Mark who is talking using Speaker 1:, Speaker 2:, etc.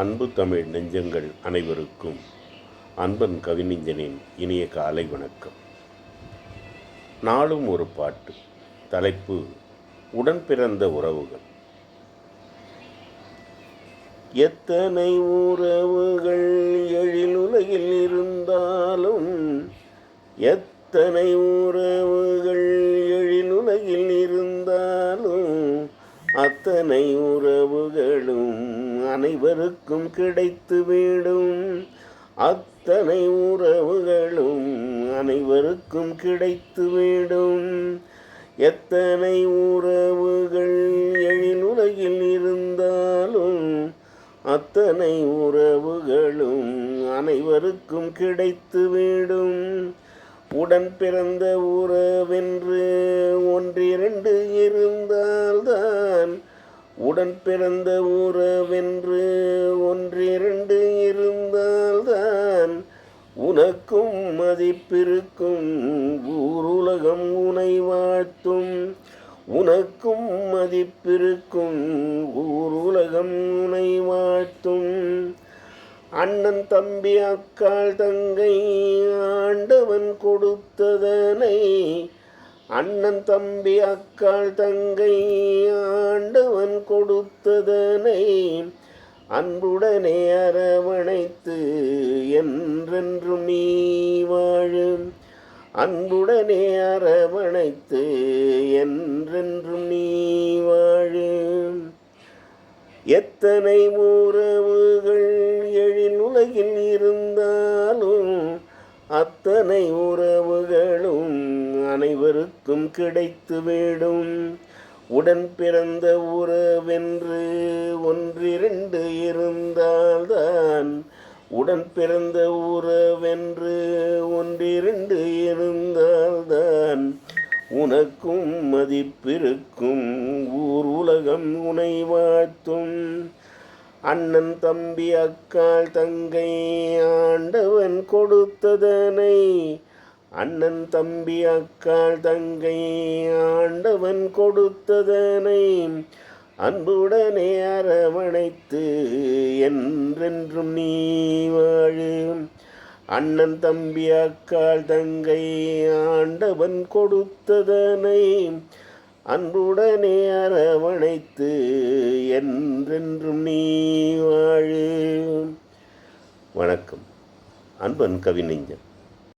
Speaker 1: அன்பு தமிழ் நெஞ்சங்கள் அனைவருக்கும் அன்பன் கவிஞனின் இனிய காலை வணக்கம். நாளும் ஒரு பாட்டு தலைப்பு உடன் பிறந்த உறவுகள். எத்தனை உறவுகள் எழிலுலகில் இருந்தாலும் எத்தனை உறவுகள் எழிலுலகில் இருந்தாலும் அத்தனை உறவுகளும் அனைவருக்கும் கிடைத்துவிடும் அத்தனை உறவுகளும் அனைவருக்கும் கிடைத்துவிடும் எத்தனை உறவுகள் எழிலுலகில் இருந்தாலும் அத்தனை உறவுகளும் அனைவருக்கும் கிடைத்துவிடும் உடன் பிறந்த உறவென்று ஒன்றிரண்டு உடன் பிறந்த உறவென்று ஒன்றிரண்டு இருந்தால்தான் உனக்கும் மதிப்பிருக்கும் ஊருலகம் உனை வாழ்த்தும். உனக்கும் மதிப்பிருக்கும் ஊருலகம் உனை வாழ்த்தும். அண்ணன் தம்பி அக்காள் தங்கை ஆண்டவன் கொடுத்ததனை அண்ணன் தம்பி அக்காள் தங்கை ஆண்டவன் கொடுத்ததனை அன்புடனே அரவணைத்து என்றென்றும் நீ வாழும் அன்புடனே அரவணைத்து என்றென்றும் நீ வாழும் எத்தனை உறவுகள் எழில் உலகில் இருந்தாலும் அத்தனை உறவுகளும் அனைவருக்கும் கிடைத்துவிடும் உடன் பிறந்த உறவென்று ஒன்றிரண்டு இருந்தால்தான். உடன் பிறந்த உறவென்று ஒன்றிரண்டு இருந்தால்தான். உனக்கும் மதிப்பிருக்கும் ஊர் உலகம் உனை வாழ்த்தும். அண்ணன் தம்பி அக்காள் தங்கை ஆண்டவன் கொடுத்ததனை அண்ணன் தம்பி அக்காள் தங்கை ஆண்டவன் கொடுத்ததனை அன்புடனே அரவணைத்து என்றென்றும் நீ வாழு. அண்ணன் தம்பி அக்காள் தங்கை ஆண்டவன் கொடுத்ததனை அன்புடனே அரவணைத்து என்றென்றும் நீ வாழு. வணக்கம். அன்பன் கவிஞன்